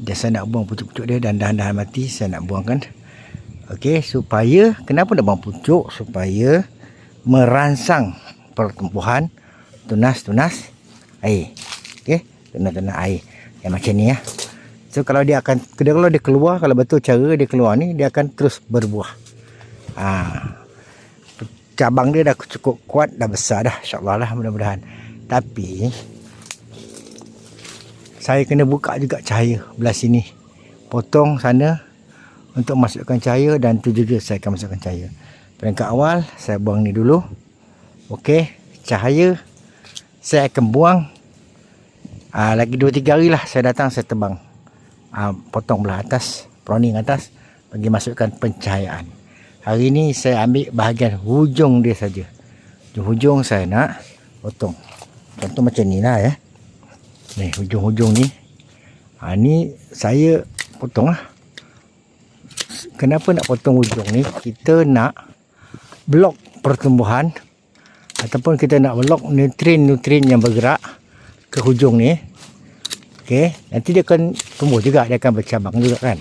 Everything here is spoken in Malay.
Dia saya nak buang pucuk-pucuk dia dan dahan-dahan mati saya nak buangkan. Okey, supaya kenapa nak buang pucuk? Supaya merangsang pertumbuhan tunas-tunas air. Okey, tunas-tunas air. Yang macam ni ya. So kalau dia akan kalau dia keluar kalau betul cara dia keluar ni dia akan terus berbuah. Ha. Cabang dia dah cukup kuat dah besar dah insya-Allah lah mudah-mudahan. Tapi saya kena buka juga cahaya belah sini. Potong sana untuk masukkan cahaya dan tu juga saya akan masukkan cahaya. Peringkat awal saya buang ni dulu. Okey, cahaya saya akan buang Ah lagi 2 3 hari lah saya datang saya tebang. Ah potong belah atas, pruning atas bagi masukkan pencahayaan. Hari ni saya ambil bahagian hujung dia saja. Hujung saya nak potong. Contoh macam ni lah ya. Ni hujung-hujung ni. Ha, ni saya potong lah. Kenapa nak potong hujung ni? Kita nak blok pertumbuhan ataupun kita nak blok nutrien-nutrien yang bergerak ke hujung ni. Okey, nanti dia akan tumbuh juga, dia akan bercabang juga kan.